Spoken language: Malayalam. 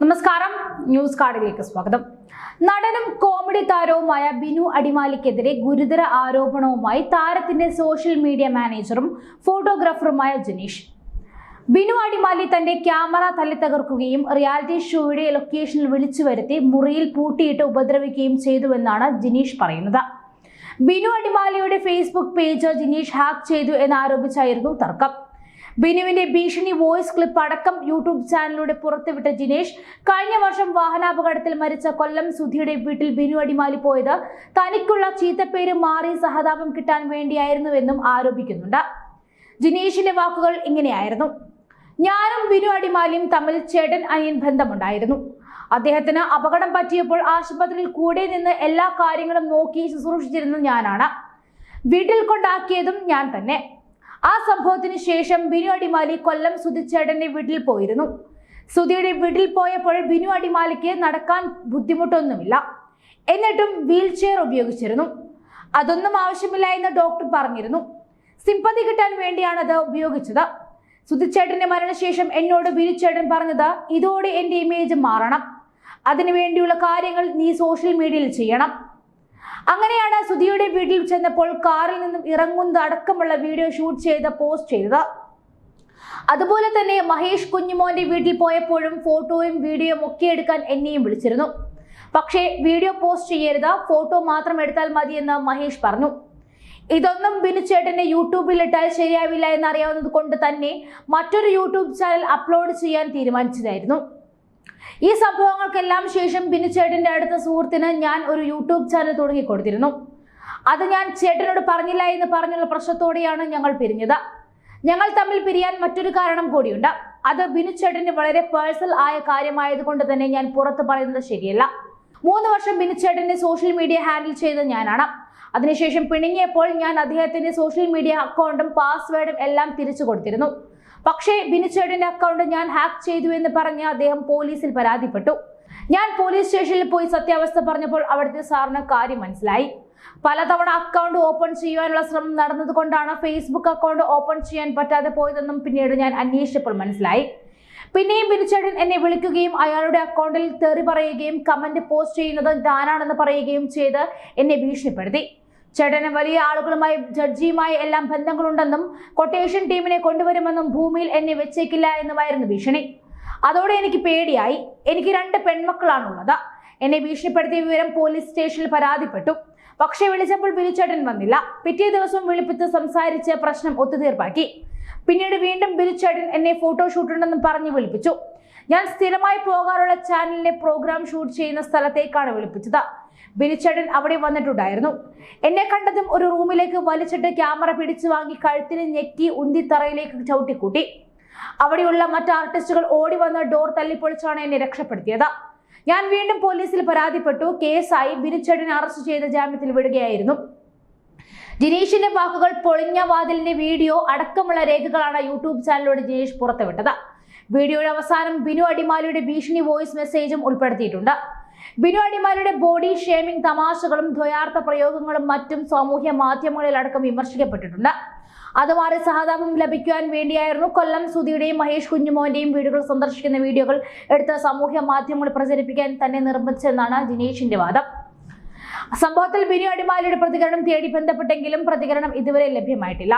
നമസ്കാരം. ന്യൂസ് കാർഡിലേക്ക് സ്വാഗതം. നടനും കോമഡി താരവുമായ ബിനു അടിമാലിക്കെതിരെ ഗുരുതര ആരോപണവുമായി താരത്തിന്റെ സോഷ്യൽ മീഡിയ മാനേജറും ഫോട്ടോഗ്രാഫറുമായ ജനീഷ്. ബിനു അടിമാലി തന്റെ ക്യാമറ തല്ലി തകർക്കുകയും റിയാലിറ്റി ഷോയുടെ ലൊക്കേഷനിൽ വിളിച്ചു വരുത്തി മുറിയിൽ പൂട്ടിയിട്ട് ഉപദ്രവിക്കുകയും ചെയ്തുവെന്നാണ് ജിനീഷ് പറയുന്നത്. ബിനു അടിമാലിയുടെ ഫേസ്ബുക്ക് പേജ് ജിനീഷ് ഹാക്ക് ചെയ്തു എന്നാരോപിച്ചായിരുന്നു തർക്കം. ബിനുവിന്റെ ഭീഷണി വോയിസ് ക്ലിപ്പ് അടക്കം യൂട്യൂബ് ചാനലിലൂടെ പുറത്തുവിട്ട ജിനേഷ് കഴിഞ്ഞ വർഷം വാഹനാപകടത്തിൽ മരിച്ച കൊല്ലം സുധിയുടെ വീട്ടിൽ ബിനു അടിമാലി പോയത്. തനിക്കുള്ള ചീത്തപ്പേര് മാറി സഹതാപം കിട്ടാൻ വേണ്ടിയായിരുന്നുവെന്നും ആരോപിക്കുന്നുണ്ട്. ജിനേഷിന്റെ വാക്കുകൾ ഇങ്ങനെയായിരുന്നു. ഞാനും ബിനു അടിമാലിയും തമ്മിൽ ചേട്ടൻ അനിയൻ ബന്ധമുണ്ടായിരുന്നു. അദ്ദേഹത്തിന് അപകടം പറ്റിയപ്പോൾ ആശുപത്രിയിൽ കൂടെ നിന്ന് എല്ലാ കാര്യങ്ങളും നോക്കി ശുശ്രൂഷിച്ചിരുന്നത് ഞാനാണ്. വീട്ടിൽ കൊണ്ടാക്കിയതും ഞാൻ തന്നെ. ആ സംഭവത്തിന് ശേഷം ബിനു അടിമാലി കൊല്ലം സുധിച്ചേട്ടന്റെ വീട്ടിൽ പോയിരുന്നു. സുധിയുടെ വീട്ടിൽ പോയപ്പോൾ ബിനു അടിമാലിക്ക് നടക്കാൻ ബുദ്ധിമുട്ടൊന്നുമില്ല. എന്നിട്ടും വീൽ ചെയർ ഉപയോഗിച്ചിരുന്നു. അതൊന്നും ആവശ്യമില്ല എന്ന് ഡോക്ടർ പറഞ്ഞിരുന്നു. സിമ്പതി കിട്ടാൻ വേണ്ടിയാണ് അത് ഉപയോഗിച്ചത്. സുധിച്ചേട്ടന്റെ മരണശേഷം എന്നോട് ബിനുചേട്ടൻ പറഞ്ഞത് ഇതോടെ എന്റെ ഇമേജ് മാറണം. അതിനു വേണ്ടിയുള്ള കാര്യങ്ങൾ നീ സോഷ്യൽ മീഡിയയിൽ ചെയ്യണം. അങ്ങനെയാണ് സുധിയുടെ വീട്ടിൽ ചെന്നപ്പോൾ കാറിൽ നിന്നും ഇറങ്ങുന്നത് അടക്കമുള്ള വീഡിയോ ഷൂട്ട് ചെയ്ത് പോസ്റ്റ് ചെയ്തത്. അതുപോലെ തന്നെ മഹേഷ് കുഞ്ഞുമോന്റെ വീട്ടിൽ പോയപ്പോഴും ഫോട്ടോയും വീഡിയോയും ഒക്കെ എടുക്കാൻ എന്നെയും വിളിച്ചിരുന്നു. പക്ഷേ വീഡിയോ പോസ്റ്റ് ചെയ്യരുത് ഫോട്ടോ മാത്രം എടുത്താൽ എന്ന് മഹേഷ് പറഞ്ഞു. ഇതൊന്നും ബിനു ചേട്ടന്റെ യൂട്യൂബിൽ ഇട്ടാൽ ശരിയാവില്ല എന്നറിയാവുന്നത് കൊണ്ട് തന്നെ മറ്റൊരു യൂട്യൂബ് ചാനൽ അപ്ലോഡ് ചെയ്യാൻ തീരുമാനിച്ചതായിരുന്നു. ഈ സംഭവങ്ങൾക്കെല്ലാം ശേഷം പിന്നെ ചേട്ടന്റെ അടുത്ത സുഹൃത്തിന് ഞാൻ ഒരു യൂട്യൂബ് ചാനൽ തുടങ്ങി കൊടുത്തിരുന്നു അത് ഞാൻ ചേട്ടനോട് പറഞ്ഞില്ല എന്ന് പറഞ്ഞുള്ള പ്രശ്നത്തോടെയാണ് ഞങ്ങൾ പിരിഞ്ഞത്. ഞങ്ങൾ തമ്മിൽ പിരിയാൻ മറ്റൊരു കാരണം കൂടിയുണ്ട്. അത് ബിനു ചേട്ടന് വളരെ പേഴ്സണൽ ആയ കാര്യമായതുകൊണ്ട് തന്നെ ഞാൻ പുറത്ത് പറയുന്നത് ശരിയല്ല. മൂന്ന് വർഷം ബിനു ചേട്ടന്റെ സോഷ്യൽ മീഡിയ ഹാൻഡിൽ ചെയ്തത് ഞാനാണ്. അതിനുശേഷം പിണങ്ങിയപ്പോൾ ഞാൻ അദ്ദേഹത്തിന്റെ സോഷ്യൽ മീഡിയ അക്കൗണ്ടും പാസ്വേഡും എല്ലാം തിരിച്ചു കൊടുത്തിരുന്നു. പക്ഷേ ബിനിച്ചേടിന്റെ അക്കൗണ്ട് ഞാൻ ഹാക്ക് ചെയ്തു എന്ന് പറഞ്ഞ് അദ്ദേഹം പോലീസിൽ പരാതിപ്പെട്ടു. ഞാൻ പോലീസ് സ്റ്റേഷനിൽ പോയി സത്യാവസ്ഥ പറഞ്ഞപ്പോൾ അവിടുത്തെ സാറിന് കാര്യം മനസ്സിലായി. പലതവണ അക്കൗണ്ട് ഓപ്പൺ ചെയ്യാനുള്ള ശ്രമം നടന്നതുകൊണ്ടാണ് ഫേസ്ബുക്ക് അക്കൗണ്ട് ഓപ്പൺ ചെയ്യാൻ പറ്റാതെ പോയതെന്നും പിന്നീട് ഞാൻ അന്വേഷിച്ചപ്പോൾ മനസ്സിലായി. പിന്നെയും ബിനുചേട്ടൻ എന്നെ വിളിക്കുകയും അയാളുടെ അക്കൗണ്ടിൽ തെറി പറയുകയും കമന്റ് പോസ്റ്റ് ചെയ്യുന്നത് താനാണെന്ന് പറയുകയും ചെയ്ത് എന്നെ ഭീഷണിപ്പെടുത്തി. ചേട്ടന് വലിയ ആളുകളുമായി ജഡ്ജിയുമായി എല്ലാം ബന്ധങ്ങളുണ്ടെന്നും കൊട്ടേഷൻ ടീമിനെ കൊണ്ടുവരുമെന്നും ഭൂമിയിൽ എന്നെ വെച്ചേക്കില്ല എന്നുമായിരുന്നു ഭീഷണി. അതോടെ എനിക്ക് പേടിയായി. എനിക്ക് രണ്ട് പെൺമക്കളാണുള്ളത്. എന്നെ ഭീഷണിപ്പെടുത്തിയ വിവരം പോലീസ് സ്റ്റേഷനിൽ പരാതിപ്പെട്ടു. പക്ഷെ വിളിച്ചപ്പോൾ ബിലിച്ചേട്ടൻ വന്നില്ല. പിറ്റേ ദിവസം വിളിപ്പിച്ച് സംസാരിച്ച് പ്രശ്നം ഒത്തുതീർപ്പാക്കി. പിന്നീട് വീണ്ടും ബിലിച്ചേട്ടൻ എന്നെ ഫോട്ടോഷൂട്ടുണ്ടെന്നും പറഞ്ഞ് വിളിപ്പിച്ചു. ഞാൻ സ്ഥിരമായി പോകാറുള്ള ചാനലിലെ പ്രോഗ്രാം ഷൂട്ട് ചെയ്യുന്ന സ്ഥലത്തേക്കാണ് വിളിപ്പിച്ചത്. ബിനിച്ചേട്ടൻ അവിടെ വന്നിട്ടുണ്ടായിരുന്നു. എന്നെ കണ്ടതും ഒരു റൂമിലേക്ക് വലിച്ചിട്ട് ക്യാമറ പിടിച്ചു വാങ്ങി കഴുത്തിന് ഞെക്കി ഉന്തിത്തറയിലേക്ക് ചവിട്ടിക്കൂട്ടി. അവിടെയുള്ള മറ്റ് ആർട്ടിസ്റ്റുകൾ ഓടി വന്ന് ഡോർ തല്ലിപ്പൊളിച്ചാണ് എന്നെ രക്ഷപ്പെടുത്തിയത്. ഞാൻ വീണ്ടും പോലീസിൽ പരാതിപ്പെട്ടു. കേസായി ബിനിച്ചേട്ടനെ അറസ്റ്റ് ചെയ്ത ജാമ്യത്തിൽ വിടുകയായിരുന്നു. ജിനീഷിന്റെ വാക്കുകൾ പൊളിഞ്ഞ വാതിലിന്റെ വീഡിയോ അടക്കമുള്ള രേഖകളാണ് യൂട്യൂബ് ചാനലിലൂടെ ജിനീഷ് പുറത്തുവിട്ടത്. വീഡിയോയുടെ അവസാനം ബിനു അടിമാലിയുടെ ഭീഷണി വോയിസ് മെസ്സേജും ഉൾപ്പെടുത്തിയിട്ടുണ്ട്. ബിനു അടിമാലിയുടെ ബോഡി ഷേമിംഗ് തമാശകളും ദ്വയാർത്ഥ പ്രയോഗങ്ങളും മറ്റും സാമൂഹ്യ മാധ്യമങ്ങളിൽ അടക്കം വിമർശിക്കപ്പെട്ടിട്ടുണ്ട്. അത് മാറി സഹതാപം ലഭിക്കുവാൻ വേണ്ടിയായിരുന്നു കൊല്ലം സുധിയുടെയും മഹേഷ് കുഞ്ഞുമോന്റെയും വീടുകൾ സന്ദർശിക്കുന്ന വീഡിയോകൾ എടുത്ത് സാമൂഹ്യ മാധ്യമങ്ങൾ പ്രചരിപ്പിക്കാൻ തന്നെ നിർബന്ധിച്ചെന്നാണ് ജിനേഷിന്റെ വാദം. സംഭവത്തിൽ ബിനു അടിമാലിയുടെ പ്രതികരണം തേടി ബന്ധപ്പെട്ടെങ്കിലും പ്രതികരണം ഇതുവരെ ലഭ്യമായിട്ടില്ല.